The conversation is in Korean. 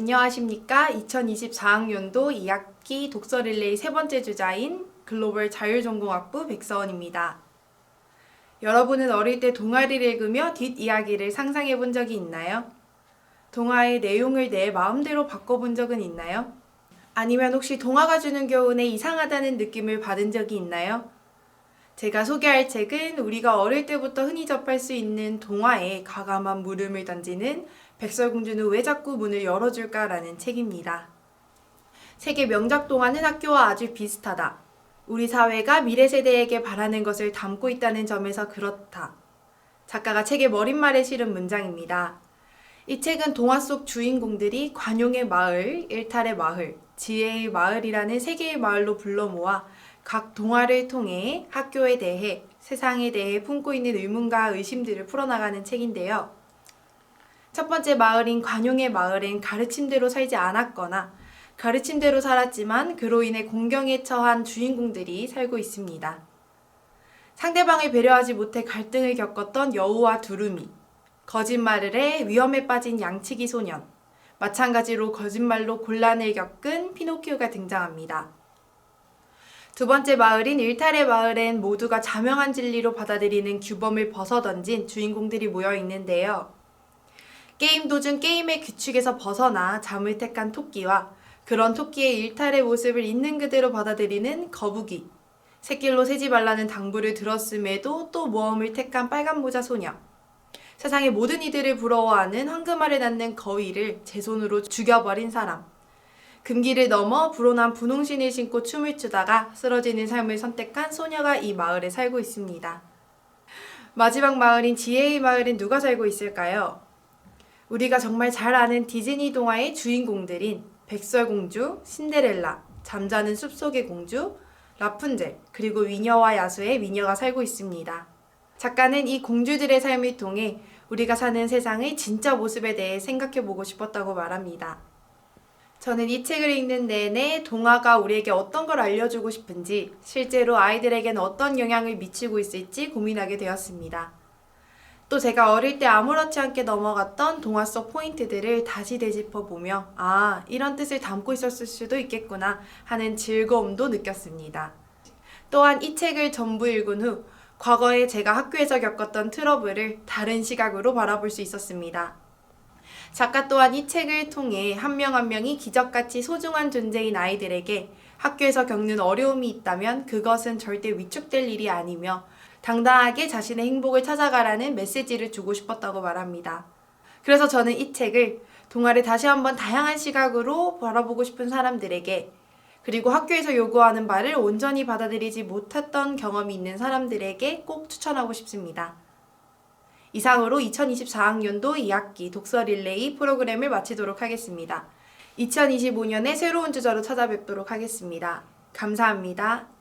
안녕하십니까. 2024학년도 2학기 독서 릴레이 세 번째 주자인 글로벌 자율전공학부 백서원입니다. 여러분은 어릴 때 동화를 읽으며 뒷이야기를 상상해 본 적이 있나요? 동화의 내용을 내 마음대로 바꿔본 적은 있나요? 아니면 혹시 동화가 주는 교훈에 이상하다는 느낌을 받은 적이 있나요? 제가 소개할 책은 우리가 어릴 때부터 흔히 접할 수 있는 동화에 가감한 물음을 던지는 백설공주는 왜 자꾸 문을 열어줄까라는 책입니다. 세계 명작 동화는 학교와 아주 비슷하다. 우리 사회가 미래 세대에게 바라는 것을 담고 있다는 점에서 그렇다. 작가가 책의 머릿말에 실은 문장입니다. 이 책은 동화 속 주인공들이 관용의 마을, 일탈의 마을, 지혜의 마을이라는 세 개의 마을로 불러 모아 각 동화를 통해 학교에 대해, 세상에 대해 품고 있는 의문과 의심들을 풀어나가는 책인데요. 첫 번째 마을인 관용의 마을엔 가르침대로 살지 않았거나 가르침대로 살았지만 그로 인해 공경에 처한 주인공들이 살고 있습니다. 상대방을 배려하지 못해 갈등을 겪었던 여우와 두루미, 거짓말을 해 위험에 빠진 양치기 소년, 마찬가지로 거짓말로 곤란을 겪은 피노키오가 등장합니다. 두 번째 마을인 일탈의 마을엔 모두가 자명한 진리로 받아들이는 규범을 벗어던진 주인공들이 모여 있는데요. 게임 도중 게임의 규칙에서 벗어나 잠을 택한 토끼와 그런 토끼의 일탈의 모습을 있는 그대로 받아들이는 거북이, 새길로 새지 말라는 당부를 들었음에도 또 모험을 택한 빨간 모자 소녀, 세상의 모든 이들을 부러워하는 황금알을 낳는 거위를 제 손으로 죽여버린 사람, 금기를 넘어 불온한 분홍신을 신고 춤을 추다가 쓰러지는 삶을 선택한 소녀가 이 마을에 살고 있습니다. 마지막 마을인 지혜의 마을엔 누가 살고 있을까요? 우리가 정말 잘 아는 디즈니 동화의 주인공들인 백설공주, 신데렐라, 잠자는 숲속의 공주, 라푼젤, 그리고 위녀와 야수의 위녀가 살고 있습니다. 작가는 이 공주들의 삶을 통해 우리가 사는 세상의 진짜 모습에 대해 생각해 보고 싶었다고 말합니다. 저는 이 책을 읽는 내내 동화가 우리에게 어떤 걸 알려주고 싶은지, 실제로 아이들에게는 어떤 영향을 미치고 있을지 고민하게 되었습니다. 또 제가 어릴 때 아무렇지 않게 넘어갔던 동화 속 포인트들을 다시 되짚어 보며, 아, 이런 뜻을 담고 있었을 수도 있겠구나 하는 즐거움도 느꼈습니다. 또한 이 책을 전부 읽은 후, 과거에 제가 학교에서 겪었던 트러블을 다른 시각으로 바라볼 수 있었습니다. 작가 또한 이 책을 통해 한 명 한 명이 기적같이 소중한 존재인 아이들에게 학교에서 겪는 어려움이 있다면 그것은 절대 위축될 일이 아니며 당당하게 자신의 행복을 찾아가라는 메시지를 주고 싶었다고 말합니다. 그래서 저는 이 책을 동화를 다시 한번 다양한 시각으로 바라보고 싶은 사람들에게 그리고 학교에서 요구하는 말을 온전히 받아들이지 못했던 경험이 있는 사람들에게 꼭 추천하고 싶습니다. 이상으로 2024학년도 2학기 독서 릴레이 프로그램을 마치도록 하겠습니다. 2025년에 새로운 주제로 찾아뵙도록 하겠습니다. 감사합니다.